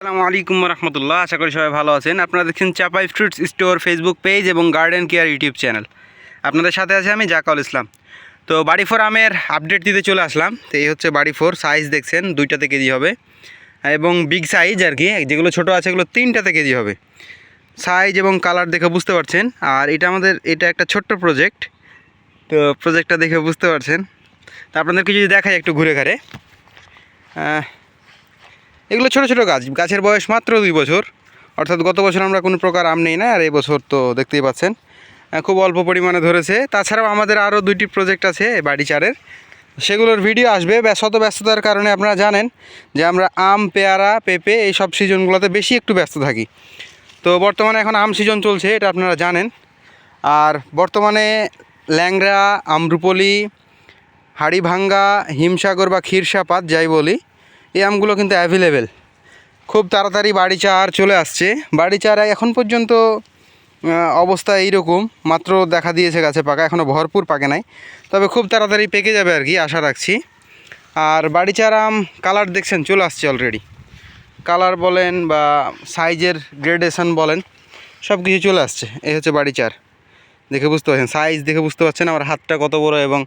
আসসালামু আলাইকুম রহমতুল্লাহ আশা করি সবাই ভালো আছেন। আপনারা দেখছেন Chapai fruits store Facebook page এবং গার্ডেন কেয়ার ইউটিউব চ্যানেল আপনাদের সাথে আছে আমি জাকাউল ইসলাম। তো বাড়ি ফোর আমের আপডেট দিতে চলে আসলাম। তো এই হচ্ছে বাড়ি ফোর সাইজ দেখছেন দুইটাতে কেজি হবে। এবং বিগ সাইজ আর কি যেগুলো ছোটো আছে এগুলো তিনটাতে কেজি হবে। সাইজ এবং কালার দেখে বুঝতে পারছেন। আর এটা আমাদের এটা একটা ছোট্ট প্রজেক্ট তো প্রজেক্টটা দেখে বুঝতে পারছেন। তো আপনাদেরকে যদি দেখাই একটু ঘুরে। আহ, এগুলো ছোট ছোট গাছ, গাছের বয়স মাত্র দুই বছর। অর্থাৎ গত বছর আমরা কোনো প্রকার আম নেই না, আর এই বছর তো দেখতেই পাচ্ছেন খুব অল্প পরিমাণে ধরেছে। তাছাড়াও আমাদের আরও দুইটি প্রজেক্ট আছে বাড়ি চারের। সেগুলোর ভিডিও আসবে। ব্যস্ত ব্যস্ততার কারণে আপনারা জানেন যে আমরা আম, পেয়ারা, পেঁপে এই সব সিজনগুলোতে বেশি একটু ব্যস্ত থাকি। তো বর্তমানে এখন আম সিজন চলছে, এটা আপনারা জানেন। আর বর্তমানে ল্যাংরা আমরুপলি, হাড়িভাঙ্গা, হিমসাগর বা ক্ষীরসাপাত, যাই বলি এই আমগুলো কিন্তু অ্যাভেলেবেল খুব তাড়াতাড়ি বাড়ি চার চলে আসছে। বাড়ি চারা এখন পর্যন্ত অবস্থা এইরকম। মাত্র দেখা দিয়েছে গাছে পাকা এখনও ভরপুর পাকে নাই। তবে খুব তাড়াতাড়ি পেকে যাবে আর কি, আশা রাখছি। আর বাড়ি চার আম কালার দেখছেন, চলে আসছে অলরেডি কালার বলেন বা সাইজের গ্রেডেশন বলেন সব কিছু চলে আসছে। এই হচ্ছে বাড়ি চার। দেখে বুঝতে পারছেন সাইজ দেখে বুঝতে পারছেন, আমার হাতটা কত বড় এবং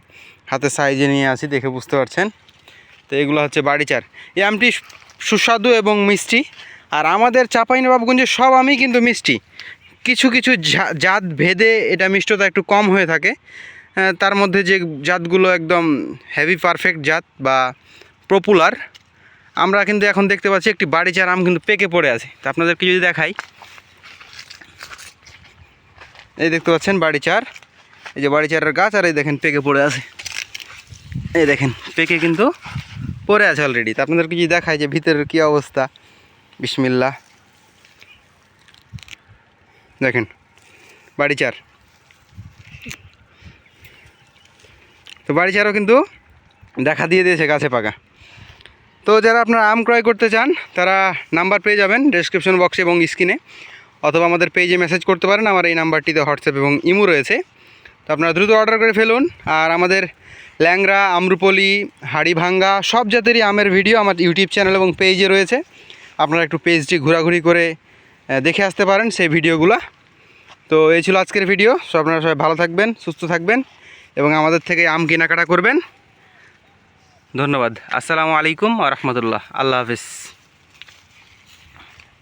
হাতের সাইজে নিয়ে আসি দেখে বুঝতে পারছেন। তো এগুলো হচ্ছে বাড়ি চার। এই আমটি সুস্বাদু এবং মিষ্টি। আর আমাদের চাঁপাইনবাবগঞ্জের সব আমই কিন্তু মিষ্টি। কিছু কিছু জাত ভেদে এটা মিষ্টতা একটু কম হয়ে থাকে। তার মধ্যে যে জাতগুলো একদম হেভি পারফেক্ট জাত বা পপুলার আমরা কিন্তু এখন দেখতে পাচ্ছি একটি বাড়ি চার আম কিন্তু পেকে পড়ে আছে। তা আপনাদেরকে যদি দেখাই। এই দেখতে পাচ্ছেন বাড়ি চার। এই যে বাড়ি চারের গাছ, আর এই দেখেন পেকে পড়ে আছে। এই দেখেন, পেকে কিন্তু পড়ে আছে অলরেডি তা আপনাদেরকে যদি দেখায় যে ভিতরের কী অবস্থা? বিসমিল্লা দেখেন, বাড়ি চার। তো বাড়ি চারও কিন্তু দেখা দিয়ে দিয়েছে গাছে পাকা। তো যারা আপনারা আম ক্রয় করতে চান, তারা নাম্বার পেয়ে যাবেন ডেসক্রিপশন বক্সে এবং স্ক্রিনে অথবা আমাদের পেজে মেসেজ করতে পারেন, আমার এই নাম্বারটিতে হোয়াটসঅ্যাপ এবং ইমো রয়েছে। তো আপনারা দ্রুত অর্ডার করে ফেলুন। আর আমাদের ল্যাংরা আমরুপলি, হাড়িভাঙ্গা, সব জাতেরই আমের ভিডিও আমার ইউটিউব চ্যানেল এবং পেজে রয়েছে। আপনারা একটু পেজটি ঘোরাঘুরি করে দেখে আসতে পারেন সেই ভিডিওগুলো তো এই ছিল আজকের ভিডিও সো আপনারা সবাই ভালো থাকবেন, সুস্থ থাকবেন এবং আমাদের থেকে আম কেনাকাটা করবেন। ধন্যবাদ। আসসালামু আলাইকুম আ রহমতুল্লাহ। আল্লাহ হাফিজ।